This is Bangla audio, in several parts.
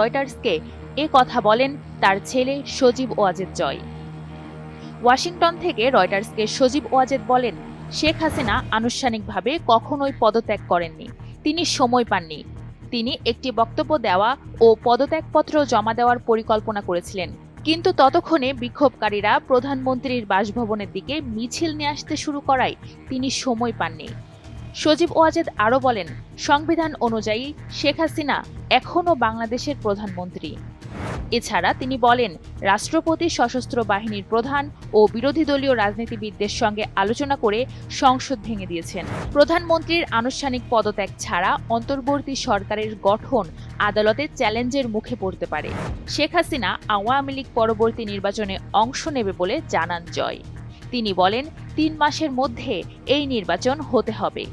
রয়টার্সকে এ কথা বলেন তার ছেলে সজীব ওয়াজেদ জয়। ওয়াশিংটন থেকে রয়টার্সকে সজীব ওয়াজেদ বলেন, শেখ হাসিনা আনুষ্ঠানিকভাবে কখনোই পদত্যাগ করেননি। তিনি সময় পাননি। তিনি একটি বক্তব্য দেওয়া ও পদত্যাগপত্র জমা দেওয়ার পরিকল্পনা করেছিলেন। কিন্তু ততক্ষণে বিক্ষোভকারীরা প্রধানমন্ত্রীর বাসভবনের দিকে মিছিল নিয়ে আসতে শুরু করায় তিনি সময় পাননি। সজীব ওয়াজেদ আরও বলেন, সংবিধান অনুযায়ী শেখ হাসিনা এখনও বাংলাদেশের প্রধানমন্ত্রী। এছাড়া তিনি বলেন, রাষ্ট্রপতি সশস্ত্র বাহিনীর প্রধান ও বিরোধী দলীয় রাজনীতিবিদদের সঙ্গে আলোচনা করে সংসদ ভেঙে দিয়েছেন। প্রধানমন্ত্রীর আনুষ্ঠানিক পদত্যাগ ছাড়া অন্তর্বর্তী সরকারের গঠন আদালতে চ্যালেঞ্জের মুখে পড়তে পারে। শেখ হাসিনা আওয়ামী লীগ পরবর্তী নির্বাচনে অংশ নেবে বলে জানান জয়। তিনি বলেন, তিন মাসের মধ্যে এই নির্বাচন হতে হবে।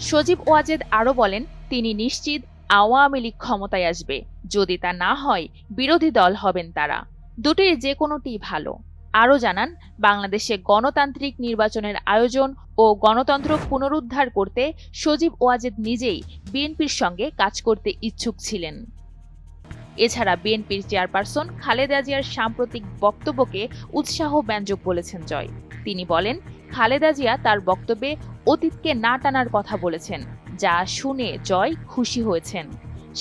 সজীব ওয়াজেদ আরও বলেন, তিনি নিশ্চিত আওয়ামী লীগ ক্ষমতায় আসবে। যদি তা না হয়, বিরোধী দল হবেন তারা। দুটির যে কোনোটি ভালো। আরও জানান, বাংলাদেশে গণতান্ত্রিক নির্বাচনের আয়োজন ও গণতন্ত্র পুনরুদ্ধার করতে সজীব ওয়াজেদ নিজেই বিএনপির সঙ্গে কাজ করতে ইচ্ছুক ছিলেন। এছাড়া বিএনপির চেয়ারপারসন খালেদা জিয়ার সাম্প্রতিক বক্তব্যকে উৎসাহ ব্যঞ্জক বলেছেন জয়। তিনি বলেন, খালেদা জিয়া তার বক্তব্যে অতীতকে না টানার কথা বলেছেন, যা শুনে জয় খুশি হয়েছেন।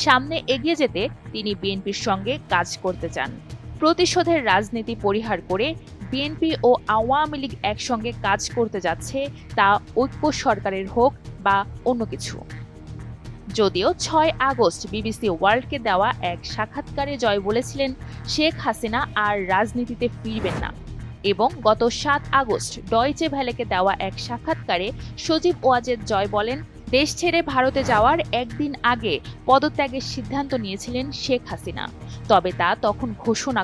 সামনে এগিয়ে যেতে তিনি বিএনপির সঙ্গে কাজ করতে চান। প্রতিশোধের রাজনীতি পরিহার করে বিএনপি ও আওয়ামী লীগ একসঙ্গে কাজ করতে যাচ্ছে তা ঐক্য সরকারের হোক বা অন্য কিছু। যদিও ছয় আগস্ট বিবিসি ওয়ার্ল্ডকে দেওয়া এক সাক্ষাৎকারে জয় বলেছিলেন শেখ হাসিনা আর রাজনীতিতে ফিরবেন না। এবং গত সাত আগস্ট ডয়চে ভ্যালেকে দেওয়া এক সাক্ষাৎকারে সজীব ওয়াজেদ জয় বলেন, দেশ ছেড়ে ভারতে যাওয়ার একদিন আগে পদত্যাগের সিদ্ধান্ত নিয়েছিলেন শেখ হাসিনা। তবে তা তখন ঘোষণা